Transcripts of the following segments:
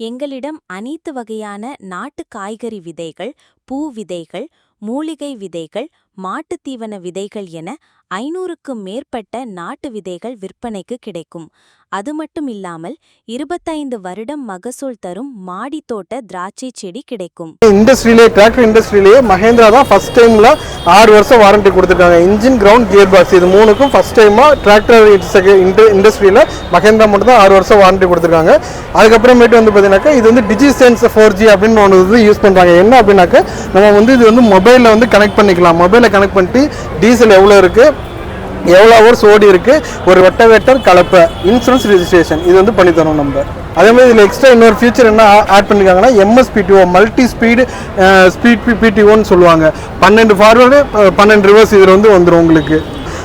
எங்களிடம் அனைத்து வகையான நாட்டு காய்கறி விதைகள் பூ விதைகள் மூலிகை விதைகள் மாட்டுத்தீவன விதைகள் என ஐநூறுக்கும் மேற்பட்ட நாட்டு விதைகள் விற்பனைக்கு கிடைக்கும். அது மட்டும் இல்லாமல் இருபத்தைந்து வருடம் மகசூல் தரும் மாடி தோட்ட திராட்சை செடி கிடைக்கும். இண்டஸ்ட்ரியிலே டிராக்டர் இண்டஸ்ட்ரியிலேயே மஹேந்திரா தான் ஃபர்ஸ்ட் டைமில் ஆறு வருஷம் வாரண்டி கொடுத்துருக்காங்க. இன்ஜின் கிரவுண்ட் கியர் பாக்ஸ் இது மூணுக்கும் ஃபர்ஸ்ட் டைமா டிராக்டர் இண்டஸ்ட்ரியில் மஹேந்திரா மட்டும் தான் ஆறு வருஷம் வாரண்டி கொடுத்துருக்காங்க. அதுக்கப்புறமேட்டு வந்து பார்த்தீங்கன்னாக்கா இது வந்து டிஜி சென்ஸ் ஃபோர் ஜி அப்படின்னு ஒன்று யூஸ் பண்ணுறாங்க என்ன அப்படின்னாக்கா நம்ம வந்து இது வந்து மொபைலில் வந்து கனெக்ட் பண்ணிக்கலாம். மொபைலில் கனெக்ட் பண்ணிட்டு டீசல் எவ்வளோ இருக்குது எவ்வளோ ஹவர்ஸ் ஓடி இருக்குது ஒரு ரொட்டவேட்டர் கலப்பை இன்சூரன்ஸ் ரெஜிஸ்ட்ரேஷன் இது வந்து பண்ணி தரோம் நம்ம. அதே மாதிரி இதில் எக்ஸ்ட்ரா இன்னொரு ஃபியூச்சர் என்ன ஆட் பண்ணியிருக்காங்கன்னா எம்எஸ்பிடிஓ மல்டி ஸ்பீடு ஸ்பீட் பிடிஓன்னு சொல்லுவாங்க. பன்னெண்டு ஃபார்வர்டு பன்னெண்டு ரிவர்ஸ் இதில் வந்து வந்துடும் உங்களுக்கு.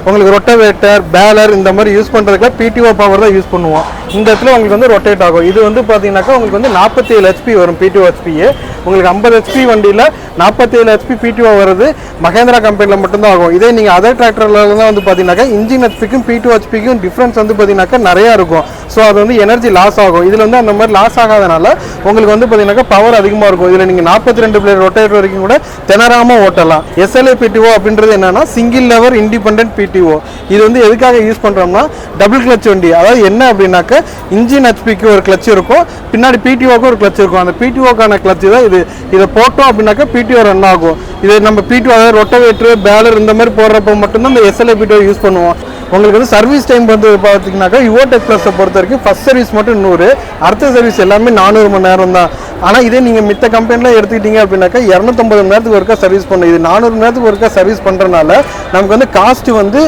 உங்களுக்கு ரொட்டவேட்டர் பேலர் இந்த மாதிரி யூஸ் பண்ணுறதுக்குலாம் பிடிஓ பவர் தான் யூஸ் பண்ணுவோம். இந்த இடத்துல உங்களுக்கு வந்து ரொட்டேட் ஆகும். இது வந்து பார்த்தீங்கன்னாக்கா உங்களுக்கு வந்து நாற்பத்தி ஏழு ஹெச்பி வரும் பிடிஓ ஹெச்பியே உங்களுக்கு ஐம்பது ஹெச்பி வண்டியில் நாற்பத்தி ஏழு ஹெச்பி பிடிஓ வருது. மகேந்திரா கம்பெனியில் மட்டும்தான் ஆகும். இதே நீங்கள் அதர் டிராக்டரில் தான் வந்து பார்த்தீங்கன்னாக்கா இன்ஜின் ஹெச்பிக்கும் பிடிஓ ஹெச்பிக்கும் டிஃப்ரென்ஸ் வந்து பார்த்தீங்கன்னாக்கா நிறையா இருக்கும். ஸோ அது வந்து எனர்ஜி லாஸ் ஆகும். இதில் வந்து அந்த மாதிரி லாஸ் ஆகாதனால உங்களுக்கு வந்து பார்த்தீங்கன்னாக்கா பவர் அதிகமாக இருக்கும். இதில் நீங்கள் நாற்பத்தி ரெண்டு பிளேட் ரொட்டேட் வரைக்கும் கூட திணறாமல் ஓட்டலாம். எஸ்எல்ஏ பிடிஓ அப்படின்றது என்னன்னா சிங்கிள் லெவர் இண்டிபெண்ட் பிடிஓ இது வந்து எதுக்காக யூஸ் பண்ணுறோம்னா டபுள் கிளச் வண்டி. அதாவது என்ன அப்படின்னாக்க இன்ஜின் ஹெச்பிக்கு ஒரு கிளச் இருக்கும். பின்னாடி பிடிஓக்கு ஒரு கிளச் இருக்கும். அந்த பிடிஓக்கான கிளச் தான் இது. இதை போட்டோம் அப்படின்னாக்கா பிடிஓ ரன் ஆகும். இது நம்ம பிடிஓ அதாவது ரொட்டவேட்ரு பேலர் இந்த மாதிரி போடுறப்ப மட்டும்தான் இந்த எஸ்எல்ஏ பிடிஓ யூஸ் பண்ணுவோம். உங்களுக்கு வந்து சர்வீஸ் டைம் வந்து பார்த்தீங்கன்னாக்கா யுவோடெக் ப்ளஸை பொறுத்த வரைக்கும் ஃபஸ்ட் சர்வீஸ் மட்டும் நூறு. அடுத்த சர்வீஸ் எல்லாமே நானூறு மணி நேரம் தான். ஆனால் இதே நீங்கள் மித்த கம்பெனியில் எடுத்துக்கிட்டீங்க அப்படின்னாக்கா இரநூத்தம்பது மணி நேரத்துக்கு ஒருக்கா சர்வீஸ் பண்ணும் இது நானூறு மணி நேரத்துக்கு ஒருக்கா சர்வீஸ் பண்ணுறதுனால நமக்கு வந்து காஸ்ட் வந்து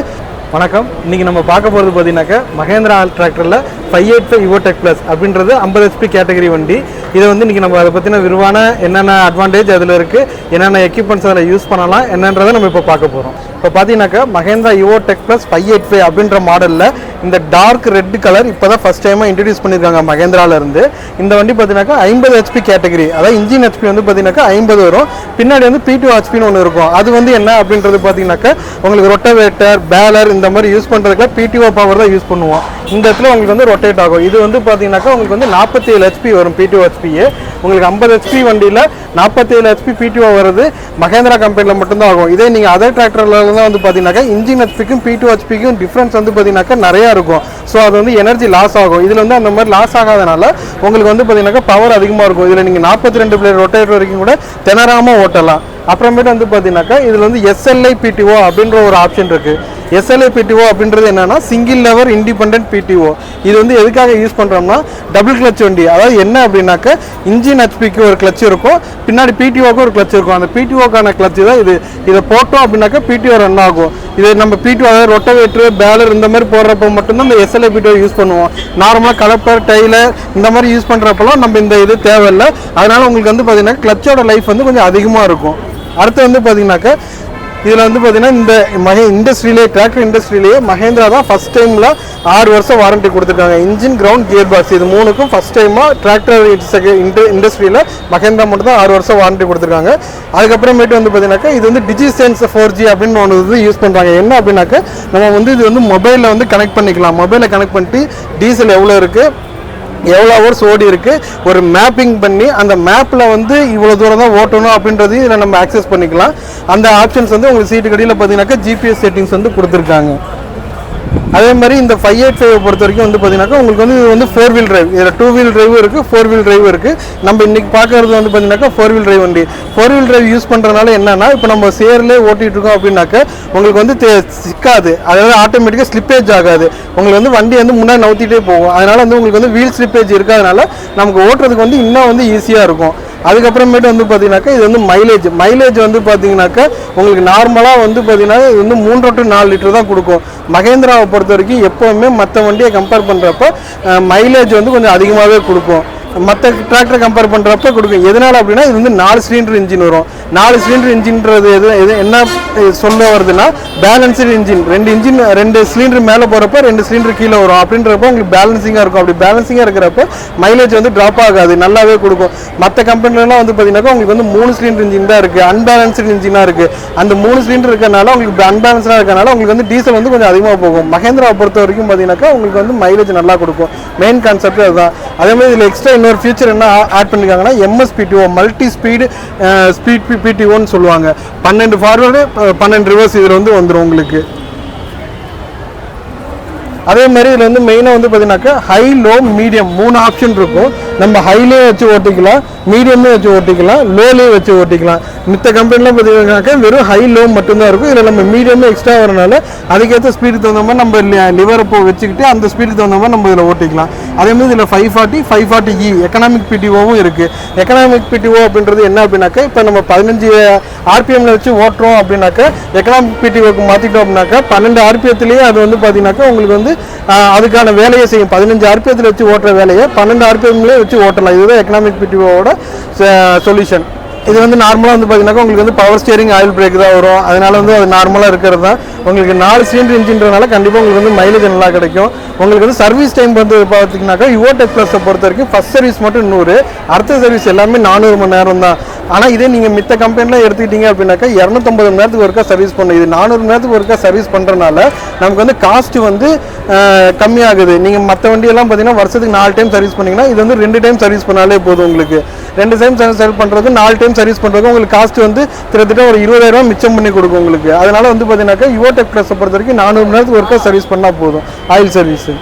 வணக்கம். இன்னைக்கு நம்ம பார்க்க போகிறது பார்த்தீங்கன்னாக்கா மகேந்திரா டிராக்டரில் five eight five Yuvo Tech plus அப்படின்றது ஐம்பது ஹெச்பி கேட்டகரி வண்டி. இதை வந்து இன்றைக்கி நம்ம அதை பற்றின விரிவான என்னென்ன அட்வான்டேஜ் அதில் இருக்குது என்னென்ன எக்யூப்மெண்ட்ஸ் அதில் யூஸ் பண்ணலாம் என்னன்றதை நம்ம இப்போ பார்க்க போகிறோம் இப்போ பார்த்தீங்கன்னாக்கா Mahindra Yuvo Tech plus five eight five அப்படின்ற மாடலில் இந்த டார்க் ரெட் கலர் இப்போ தான் ஃபஸ்ட் டைமாக இன்ட்ரடியூஸ் பண்ணியிருக்காங்க மகேந்திராவிலேருந்து இந்த வண்டி பார்த்தீங்கன்னாக்கா ஐம்பது ஹெச்பி கேட்டகரி அதாவது இன்ஜின் ஹெச்பி வந்து பார்த்தீங்கன்னாக்கா ஐம்பது வரும். பின்னாடி வந்து பி டூ ஹெச்பின்னு ஒன்று இருக்கும். அது வந்து என்ன அப்படின்றது பார்த்தீங்கன்னாக்கா உங்களுக்கு ரொட்டவேட்டர் பேலர் இந்த மாதிரி யூஸ் பண்ணுறதுக்குலாம் பிடிஓ பவர் தான் யூஸ் பண்ணுவோம். இந்த இடத்துல உங்களுக்கு வந்து ரொட்டேட் ஆகும். இது வந்து பார்த்தீங்கன்னாக்கா உங்களுக்கு வந்து நாற்பத்தி ஏழு ஹெச்பி வரும் பிடிஓ ஹெச்பியே உங்களுக்கு ஐம்பது ஹெச்பி வண்டியில் நாற்பத்தி ஏழு ஹெச்பி பிடிஓ வருது. மகேந்திரா கம்பெனியில் மட்டும்தான் ஆகும். இதே நீங்கள் அதர் டிராக்டரில் தான் வந்து பார்த்தீங்கன்னாக்கா இன்ஜின் ஹெச்பிக்கும் பிடிஓ ஹெச்பிக்கும் டிஃப்ரென்ஸ் வந்து பார்த்தீங்கன்னாக்கா நிறையா இருக்கும். ஸோ அது வந்து எனர்ஜி லாஸ் ஆகும். இதில் வந்து அந்த மாதிரி லாஸ் ஆகாதனால உங்களுக்கு வந்து பார்த்தீங்கன்னாக்கா பவர் அதிகமாக இருக்கும். இதில் நீங்கள் நாற்பத்தி ரெண்டு பிளேட் ரொட்டேட்டர் வரைக்கும் கூட திணறாமல் ஓட்டலாம். அப்புறமேட்டு வந்து பார்த்தீங்கன்னாக்கா இதில் வந்து எஸ்எல்ஐ பிடிஓ அப்படின்ற ஒரு ஆப்ஷன் இருக்குது எஸ்எல்ஏ பிடிஓ அப்படின்றது என்னன்னா சிங்கிள் லெவர் இண்டிபெண்ட் பிடிஓ இது வந்து எதுக்காக யூஸ் பண்ணுறோம்னா டபுள் கிளச் வண்டி. அதாவது என்ன அப்படின்னாக்க இன்ஜின் ஹெச்பிக்கு ஒரு கிளச் இருக்கும். பின்னாடி பிடிஓக்கு ஒரு கிளச் இருக்கும். அந்த பிடிஓக்கான கிளச் தான் இது. இதை போட்டோம் அப்படின்னாக்கா பிடிஓ ரன் ஆகும். இது நம்ம பிடிஓ அதாவது ரொட்டவேட்ரு பேலர் இந்த மாதிரி போடுறப்ப மட்டும்தான் இந்த எஸ்எல்ஏ பிடிஓ யூஸ் பண்ணுவோம். நார்மலாக கலப்பர் டெய்லர் இந்த மாதிரி யூஸ் பண்ணுறப்பெல்லாம் நம்ம இந்த இது தேவையில்லை. அதனால உங்களுக்கு வந்து பார்த்தீங்கன்னா கிளச்சோட லைஃப் வந்து கொஞ்சம் அதிகமாக இருக்கும். அடுத்து வந்து பார்த்தீங்கன்னாக்கா இதில் வந்து பார்த்தீங்கன்னா இந்த மகே இண்டஸ்ட்ரியிலே டிராக்டர் இண்டஸ்ட்ரியிலேயே மஹேந்திரா தான் ஃபஸ்ட் டைமில் ஆறு வருஷம் வாரண்டி கொடுத்துருக்காங்க. இன்ஜின் கிரவுண்ட் கியர் பாக்ஸ் இது மூணுக்கும் ஃபஸ்ட் டைமாக டிராக்டர் இண்டஸ்ட்ரியில் மஹேந்திரா மட்டும் தான் ஆறு வருஷம் வாரண்டி கொடுத்துருக்காங்க. அதுக்கப்புறமேட்டு வந்து பார்த்தீங்கன்னாக்கா இது வந்து டிஜி சென்ஸ் ஃபோர் ஜி அப்படின்னு ஒன்று இது யூஸ் பண்ணுறாங்க என்ன அப்படின்னாக்கா நம்ம வந்து இது வந்து மொபைலில் வந்து கனெக்ட் பண்ணிக்கலாம். மொபைலில் கனெக்ட் பண்ணிட்டு டீசல் எவ்வளோ இருக்குது எவ்வளோ ஹவர்ஸ் ஓடி இருக்கு? ஒரு மேப்பிங் பண்ணி அந்த மேப்பில் வந்து இவ்வளோ தூரம் தான் ஓட்டணும் அப்படின்றதையும் இதில் நம்ம ஆக்சஸ் பண்ணிக்கலாம். அந்த ஆப்ஷன்ஸ் வந்து உங்களுக்கு சீட்டு கடையில் பார்த்தீங்கன்னாக்கா ஜிபிஎஸ் செட்டிங்ஸ் வந்து கொடுத்துருக்காங்க. அதே மாதிரி இந்த ஃபைவ் எயிட் ஃபைவ் பொறுத்த வரைக்கும் வந்து பார்த்தீங்கன்னாக்கா உங்களுக்கு வந்து இது வந்து ஃபோர் வீல் டிரைவ் இதில் டூ வீல் டிரைவும் இருக்குது ஃபோர் வீல் டிரைவும் இருக்குது நம்ம இன்னைக்கு பார்க்கறது வந்து பார்த்தீங்கன்னாக்கா ஃபோர் வீல் டிரைவ் வண்டி. ஃபோர் வீல் டிரைவ் யூஸ் பண்ணுறதுனால என்னன்னா இப்போ நம்ம சேர்லே ஓட்டிகிட்டு இருக்கோம் அப்படின்னாக்கா உங்களுக்கு வந்து தே- சிக்காது. அதாவது ஆட்டோமேட்டிக்காக ஸ்லிப்பேஜ் ஆகாது. உங்களுக்கு வந்து வண்டி வந்து முன்னாடி நவுத்திட்டே போகும். அதனால வந்து உங்களுக்கு வந்து வீல் ஸ்லிப்பேஜ் இருக்காதனால நமக்கு ஓட்டுறதுக்கு வந்து இன்னும் வந்து ஈஸியாக இருக்கும். அதுக்கப்புறமேட்டு வந்து பார்த்தீங்கன்னாக்கா இது வந்து மைலேஜ் மைலேஜ் வந்து பார்த்தீங்கன்னாக்கா உங்களுக்கு நார்மலாக வந்து பார்த்தீங்கன்னா இது வந்து மூன்று டு நாலு லிட்டர் தான் கொடுக்கும். மகேந்திராவை பொறுத்த வரைக்கும் எப்போவுமே மற்ற வண்டியை கம்பேர் பண்ணுறப்ப மைலேஜ் வந்து கொஞ்சம் அதிகமாகவே கொடுக்கும். மற்ற டிராக்டர் கம்பேர் பண்ணுறப்ப கொடுக்கும் எதனால் அப்படின்னா இது வந்து நாலு சிலிண்டர் இன்ஜின் வரும். நாலு சிலிண்டர் இன்ஜின்றது எது எது என்ன சொல்ல வருதுன்னா பேலன்ஸ்டு இன்ஜின் ரெண்டு இன்ஜின் ரெண்டு சிலிண்டர் மேலே போகிறப்ப ரெண்டு சிலிண்டர் கீழே வரும். அப்படின்றப்ப உங்களுக்கு பேலன்சிங்காக இருக்கும். அப்படி பேலன்சிங்காக இருக்கிறப்ப மைலேஜ் வந்து ட்ராப் ஆகாது. நல்லாவே கொடுக்கும். மற்ற கம்பெனிலலாம் வந்து பார்த்தீங்கன்னாக்கா உங்களுக்கு வந்து மூணு சிலிண்டர் இன்ஜின் தான் இருக்குது அன்பேலன்ஸ்டு இன்ஜினாக இருக்குது அந்த மூணு சிலிண்டர் இருக்கனால உங்களுக்கு அன்பேலன்ஸ்டாக இருக்கனால உங்களுக்கு வந்து டீசல் வந்து கொஞ்சம் அதிகமாக போகும். மகேந்திராவை பொறுத்த வரைக்கும் பார்த்தீங்கன்னாக்கா உங்களுக்கு வந்து மைலேஜ் நல்லா கொடுக்கும். மெயின் கான்செப்ட் அதுதான். அதே மாதிரி இதில் எக்ஸ்ட்ரா இன்னொரு ஃபியூச்சர் என்ன ஆட் பண்ணிருக்காங்கன்னா எம்எஸ்பிடிஓ மல்டி ஸ்பீடு ஸ்பீட் பிடிஓன்னு சொல்லுவாங்க. பன்னெண்டு ஃபார்வர்டு பன்னெண்டு ரிவர்ஸ் இதில் வந்து வந்துடும் உங்களுக்கு. அதே மாதிரி இதில் வந்து மெயினாக வந்து பார்த்தீங்கன்னாக்கா ஹை லோ மீடியம் மூணு ஆப்ஷன் இருக்கும். நம்ம ஹைலே வச்சு ஓட்டிக்கலாம் மீடியமே வச்சு ஓட்டிக்கலாம் லோலே வச்சு ஓட்டிக்கலாம். மித்த கம்பெனிலாம் பார்த்தீங்கன்னாக்கா வெறும் ஹை லோ மட்டும்தான் இருக்கும். இதில் நம்ம மீடியமே எக்ஸ்ட்ரா வரனால அதுக்கேற்ற ஸ்பீடுக்கு தகுந்த மாதிரி நம்ம லிவரை போ வச்சுக்கிட்டு அந்த ஸ்பீடுக்கு தகுந்த மாதிரி நம்ம இதில் ஓட்டிக்கலாம். அதே மாதிரி இதில் five forty five forty E economic பிடிஓவும் இருக்குது எக்கனாமிக் பிடிஓ அப்படின்றது என்ன அப்படின்னாக்கா இப்போ நம்ம பதினஞ்சு ஆர்பிஎம்மில் வச்சு ஓட்டுறோம் அப்படின்னாக்கா எக்கனாமிக் பிடிஓக்கு மாற்றிட்டோம் அப்படின்னாக்கா பன்னெண்டு ஆர்பிஎத்துலேயே அது வந்து பார்த்தீங்கன்னாக்கா உங்களுக்கு வந்து அதுக்கான வேலையை செய்யும். பதினஞ்சு ஆர்பிஎத்தில் வச்சு ஓட்டுற வேலையை பன்னெண்டு ஆர்பிஎம்லேயே வச்சு ஓட்டலாம். இதுதான் எக்கனாமிக் பிடிஓவோட சொல்யூஷன் இது வந்து நார்மலாக வந்து பார்த்தீங்கன்னா உங்களுக்கு வந்து பவர் ஸ்டியரிங் ஆயில் பிரேக் தான் வரும். அதனால வந்து அது நார்மலாக இருக்கிறது தான். உங்களுக்கு நாலு சிலிண்டர் இன்ஜின்றதுனால கண்டிப்பாக உங்களுக்கு வந்து மைலேஜ் நல்லா கிடைக்கும். உங்களுக்கு வந்து சர்வீஸ் டைம் வந்து பார்த்தீங்கன்னாக்கா யுவோடெக் ப்ளஸை பொறுத்த வரைக்கும் ஃபஸ்ட் சர்வீஸ் மட்டும் நூறு அடுத்த சர்வீஸ் எல்லாமே நானூறு மணி நேரம் தான். ஆனால் இதே நீங்கள் மித்த கம்பெனியில் எடுத்துக்கிட்டீங்க அப்படின்னாக்கா இரநூத்தம்பது மணி நேரத்துக்கு ஒருக்கா சர்வீஸ் பண்ணும் இது நானூறு மணி நேரத்துக்கு ஒருக்கா சர்வீஸ் பண்ணுறதுனால நமக்கு வந்து காஸ்ட் வந்து கம்மியாகுது. நீங்கள் மற்ற வண்டியெல்லாம் பார்த்தீங்கன்னா வருஷத்துக்கு நாலு டைம் சர்வீஸ் பண்ணிங்கன்னா இது வந்து ரெண்டு டைம் சர்வீஸ் பண்ணாலே போதும் உங்களுக்கு. ரெண்டு டைம் சர்வீஸ் பண்ணுறது நாலு டைம் சர்வீஸ் பண்ணுறது உங்களுக்கு காஸ்ட் வந்து கிட்டத்தட்ட ஒரு இருபதாயிரம் மிச்சம் பண்ணி கொடுக்கும் உங்களுக்கு. அதனால வந்து பார்த்தீங்கன்னாக்கா யுவோடெக் ப்ளஸை பொறுத்த வரைக்கும் நானூறு மணி நேரத்துக்கு ஒருக்கா சர்வீஸ் பண்ணால் போதும். ஆயில் சர்வீஸு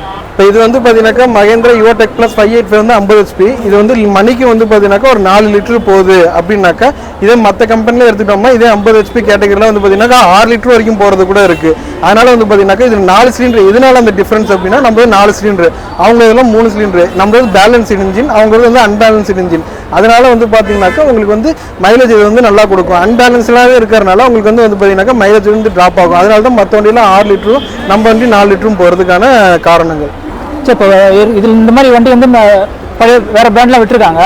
இப்போ இது வந்து பார்த்தீங்கன்னாக்கா Mahindra Yuvo Tech plus five eight வந்து ஐம்பது ஹெச்பி இது வந்து மணிக்கு வந்து பார்த்தீங்கன்னாக்கா ஒரு நாலு லிட்டர் போகுது அப்படின்னாக்கா இதே மற்ற கம்பெனியில் எடுத்துக்கிட்டோம்னா இதே ஐம்பது ஹெச்பி கேட்டகரியில் வந்து பார்த்தீங்கன்னா ஆறு லிட்டர் வரைக்கும் போகிறது கூட இருக்குது அதனால் வந்து பார்த்தீங்கன்னாக்கா இது நாலு சிலிண்டர் இதனால் அந்த டிஃப்ரென்ஸ் அப்படின்னா நம்ம நாலு சிலிண்டர் அவங்க இதெல்லாம் மூணு சிலிண்டர் நம்ம பேலன்ஸ் இன்ஜின் அவங்களது வந்து அன்பேலன்ஸ்டு இன்ஜின் அதனால் வந்து பார்த்தீங்கன்னாக்கா உங்களுக்கு வந்து மைலேஜ் இது வந்து நல்லா கொடுக்கும். அன்பேலன்ஸ்டாகவே இருக்கிறனால உங்களுக்கு வந்து வந்து பார்த்தீங்கன்னாக்கா மைலேஜ் வந்து ட்ராப் ஆகும். அதனால தான் மற்ற வண்டியில் ஆறு லிட்டரும் நம்ம வண்டி நாலு லிட்டரும் போகிறதுக்கான காரணங்கள். இப்போ இதில் இந்த மாதிரி வண்டி வந்து பழைய வேற பிராண்ட்லாம் விட்டுருக்காங்க.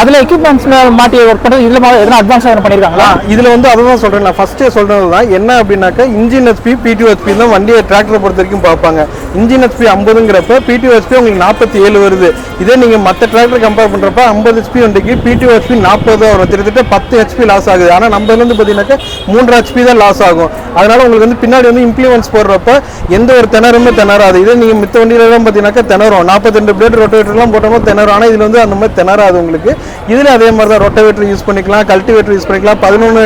அதில் எக்யூப்மெண்ட்ஸில் மாட்டி ஒர்க் பண்ணுறது இதுல எதனா அட்வான்ஸ் எதனா பண்ணியிருக்காங்களா இதில் வந்து அதை தான் சொல்கிறேன் நான் ஃபர்ஸ்டே சொல்கிறது தான் என்ன அப்படின்னாக்கா இன்ஜின் எஸ்பி பிடிஓ தான் வண்டியை டிராக்டரை பொறுத்த வரைக்கும் பார்ப்பாங்க. இன்ஜின் எஸ்பி ஐம்பதுங்கிறப்ப பிடிஓ உங்களுக்கு நாற்பத்தி ஏழு வருது. இதே நீங்கள் மற்ற டிராக்டர் கம்பேர் பண்ணுறப்ப ஐம்பது ஹெச்பி வண்டிக்கு பிடிஓ நாற்பது வரும். கிட்டத்தட்ட பத்து ஹெச்பி லாஸ் ஆகுது. ஆனால் நம்ம இதுல வந்து பார்த்தீங்கன்னாக்கா மூன்று ஹெச்பி தான் லாஸ் ஆகும். அதனால உங்களுக்கு வந்து பின்னாடி வந்து இம்ப்ளிமெண்ட்ஸ் போடுறப்ப எந்த ஒரு திணறுமே திணறாது. இதே நீங்கள் மித்த வண்டியிலலாம் பார்த்தீங்கன்னா திணறும். நாற்பத்தெண்டு பிளேட் ரொட்டேட்டர்லாம் போட்டோம்னா திணறும். ஆனால் இதில் வந்து அந்த மாதிரி திணறாது உங்களுக்கு. இதில் அதே மாதிரி தான் ரொட்டவேட்டர் யூஸ் பண்ணிக்கலாம் கல்டிவேட்டர் யூஸ் பண்ணிக்கலாம். பதினொன்று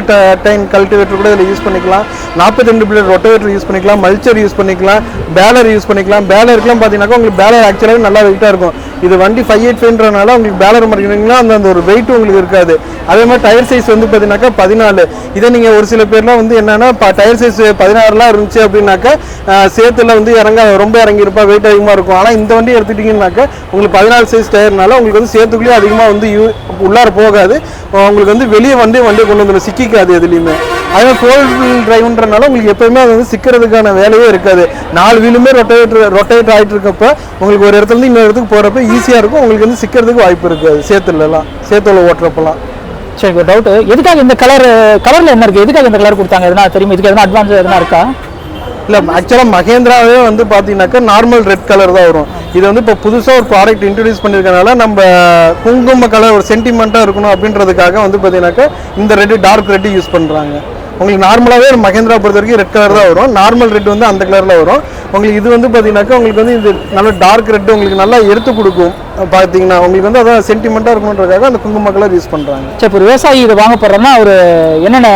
டைன் கல்டிவேட்டர் கூட இதில் யூஸ் பண்ணிக்கலாம். நாற்பத்தெண்டு பிளேட் ரொட்டவேட்டர் யூஸ் பண்ணிக்கலாம். மல்ச்சர் யூஸ் பண்ணிக்கலாம். பேலர் யூஸ் பண்ணிக்கலாம். பேலருக்குலாம் பார்த்தீங்கன்னாக்கா உங்களுக்கு பேலர் ஆக்சுவலாகவே நல்லா வெயிட்டாக இருக்கும். இது வண்டி ஃபைவ் எயிட் ஃபைவ்ன்றனால உங்களுக்கு பேலர் மாட்டிங்கன்னா அந்த அந்த ஒரு வெயிட்டும் உங்களுக்கு இருக்காது. அதே மாதிரி டயர் சைஸ் வந்து பார்த்தீங்கன்னாக்கா பதினாலு. இதே நீங்கள் ஒரு சில பேர்லாம் வந்து என்னென்னா டயர் சைஸ் பதினாறுலாம் இருந்துச்சு அப்படின்னாக்கா அஹ், சேத்துல வந்து இறங்க ரொம்ப இறங்கியிருப்பா வெயிட் அதிகமாக இருக்கும். ஆனால் இந்த வண்டி எடுத்துட்டிங்கன்னாக்கா உங்களுக்கு பதினாலு சைஸ் டயர்னால உங்களுக்கு வந்து சேத்துக்குள்ளேயே அதிகமாக வந்து யூ உள்ளார போகாது. உங்களுக்கு வந்து வெளியே வண்டி வண்டியை கொண்டு வந்துடும் சிக்கிக்காது எதுலேயுமே. அதே ஃபோர் வீல் டிரைவ்ன்றனால உங்களுக்கு எப்போயுமே அது வந்து சிக்கிறதுக்கான வேலையே இருக்காது. நாலு வீலுமே ரொட்டேட்டர் ரொட்டேட் ஆகிட்டு இருக்கப்போ உங்களுக்கு ஒரு இடத்துலேருந்து இன்னொரு இடத்துக்கு போகிறப்ப ஈஸியாக இருக்கும். உங்களுக்கு வந்து சிக்கிறதுக்கு வாய்ப்பு இருக்காது சேத்துலலாம் சேத்துல ஓட்டுறப்பலாம் சரி ஒரு டவுட்டு எதுக்காக இந்த கலர் கலரில் என்ன இருக்குது எதுக்காக இந்த கலர் கொடுத்தாங்க? எதனா தெரியுமா? இதுக்கு எதனா அட்வான்ஸ் எதனா இருக்கா? இல்லை ஆக்சுவலாக மகேந்திராவே வந்து பார்த்தீங்கன்னாக்கா நார்மல் ரெட் கலர் தான் வரும். இது வந்து இப்போ புதுசாக ஒரு ப்ராடக்ட் இன்ட்ரடியூஸ் பண்ணியிருக்கனால நம்ம குங்கும கலர் ஒரு சென்டிமெண்ட்டாக இருக்கணும் அப்படின்றதுக்காக வந்து பார்த்தீங்கன்னாக்கா இந்த ரெட்டு டார்க் ரெட்டு யூஸ் பண்ணுறாங்க உங்களுக்கு நார்மலாகவே மகேந்திரா பொறுத்த வரைக்கும் ரெட் கலர் தான் வரும். நார்மல் ரெட் வந்து அந்த கலரில் வரும். உங்களுக்கு இது வந்து பார்த்தீங்கன்னாக்கா உங்களுக்கு வந்து இது நல்ல டார்க் ரெட் உங்களுக்கு நல்லா எடுத்து கொடுக்கும். பார்த்தீங்கன்னா உங்களுக்கு வந்து அதான் சென்டிமெண்ட்டாக இருக்கணுன்றதுக்காக அந்த குங்கும கலர் யூஸ் பண்ணுறாங்க சரி இப்போ விவசாயி இதை வாங்க போகிறோம்னா அவர் என்னென்ன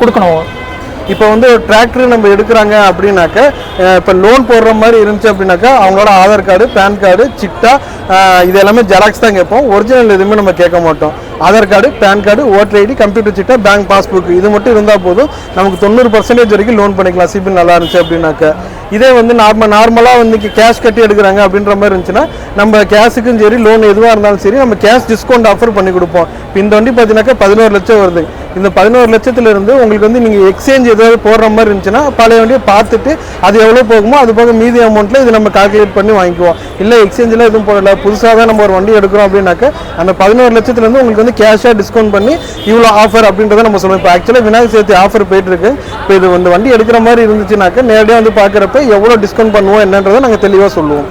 கொடுக்கணும்? இப்போ வந்து டிராக்டர் நம்ம எடுக்கிறாங்க அப்படின்னாக்க இப்போ லோன் போடுற மாதிரி இருந்துச்சு அப்படின்னாக்கா அவங்களோட ஆதார் கார்டு பேன் கார்டு சிட்டா இது எல்லாமே ஜெராக்ஸ் தான் கேட்போம். ஒரிஜினல் எதுவுமே நம்ம கேட்க மாட்டோம். Aadhaar card PAN card voter ID computer சிட்டா பேங்க் பாஸ்புக் இது மட்டும் இருந்தால் போதும். நமக்கு தொண்ணூறு பர்சன்டேஜ் வரைக்கும் லோன் பண்ணிக்கலாம். சிபில் நல்லா இருந்துச்சு அப்படின்னாக்க. இதே வந்து நார்மல் நார்மலாக வந்து கேஷ் கட்டி எடுக்கிறாங்க அப்படின்ற மாதிரி இருந்துச்சுன்னா நம்ம கேஷுக்கும் சரி லோன் எதுவாக இருந்தாலும் சரி நம்ம கேஷ் டிஸ்கவுண்ட் ஆஃபர் பண்ணி கொடுப்போம். இப்போ இந்த வண்டி பார்த்தீங்கன்னாக்கா பதினோரு லட்சம் வருது. இந்த பதினோரு லட்சத்துல இருந்து உங்களுக்கு வந்து நீங்கள் எக்ஸ்சேஞ்ச் ஏதாவது போடுற மாதிரி இருந்துச்சுன்னா பழைய வண்டியை பார்த்துட்டு அது எவ்வளோ போகுமோ அது போக மீதி அமௌண்ட்டில் இது நம்ம கால்குலேட் பண்ணி வாங்கிக்குவோம். இல்லை எக்ஸ்சேஞ்சில் எதுவும் போடல. புதுசாக தான் நம்ம ஒரு வண்டி எடுக்கிறோம் அப்படின்னாக்க அந்த பதினோரு லட்சத்துலேருந்து உங்களுக்கு வந்து கேஷாக டிஸ்கவுண்ட் பண்ணி இவ்வளோ ஆஃபர் அப்படின்றத நம்ம சொல்லுவோம். இப்போ ஆக்சுவலாக விநாயகர் சதுர்த்தி ஆஃபர் போயிட்டுருக்கு. இப்போ இது இந்த வண்டி எடுக்கிற மாதிரி இருந்துச்சுனாக்க நேரடியாக வந்து பார்க்குறப்ப எவ்வளோ டிஸ்கவுண்ட் பண்ணுவோம் என்னன்றதை நாங்கள் தெளிவாக சொல்லுவோம்.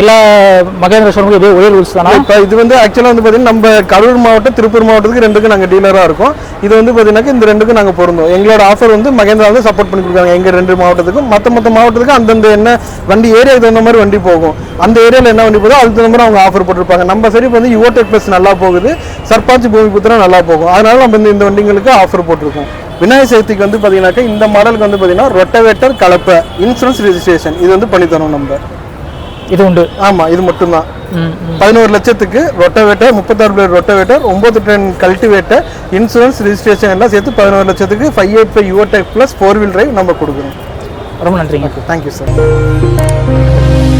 எல்லா மகேந்திர ஷோரூமுக்கும் இதே ஒரே ரூல்ஸ் தானா? இப்போ இது வந்து ஆக்சுவலாக வந்து பார்த்தீங்கன்னா நம்ம கரூர் மாவட்டம் திருப்பூர் மாவட்டத்துக்கு ரெண்டுக்கும் நாங்கள் டீலராக இருக்கோம். இது வந்து பார்த்தீங்கன்னா இந்த ரெண்டுக்கும் நாங்கள் பொருந்தோம் எங்களோட ஆஃபர் வந்து மகேந்திரா வந்து சப்போர்ட் பண்ணி கொடுக்குறாங்க. எங்கள் ரெண்டு மாவட்டத்துக்கும். மற்ற மற்ற மாவட்டத்துக்கும் அந்தந்த என்ன வண்டி ஏரியாவுக்கு தகுந்த மாதிரி வண்டி போகும். அந்த ஏரியாவில் என்ன வண்டி போதோ அதுக்கு தகுந்த மாதிரி அவங்க ஆஃபர் போட்டிருப்பாங்க. நம்ம சரி இப்போ வந்து யுவோடெக் ப்ளஸ் நல்லா போகுது. சர்பாஞ்சி பூமிபுத்திரா நல்லா போகும். அதனால நம்ம இந்த இந்த வண்டிங்களுக்கு ஆஃபர் போட்டிருக்கோம். விநாயகர் சதுர்த்திக்கு வந்து பார்த்தீங்கன்னாக்கா இந்த மாடலுக்கு வந்து பார்த்தீங்கன்னா ரொட்டவேட்டர் கலப்பை இன்சூரன்ஸ் ரெஜிஸ்ட்ரேஷன் இது வந்து பண்ணி தரோம் நம்ம. இது உண்டு. ஆமாம் இது மட்டும்தான். பதினோரு லட்சத்துக்கு ரொட்டவேட்டர் முப்பத்தாறு பிளேட் ரொட்டவேட்டர் ஒன்பது டன் கல்டிவேட்டர் இன்சூரன்ஸ் ரெஜிஸ்ட்ரேஷன் எல்லாம் சேர்த்து பதினோரு லட்சத்துக்கு five eight five Yuvo Tech plus four wheel drive நம்ம கொடுக்குறோம். ரொம்ப நன்றிங்க. Thank you sir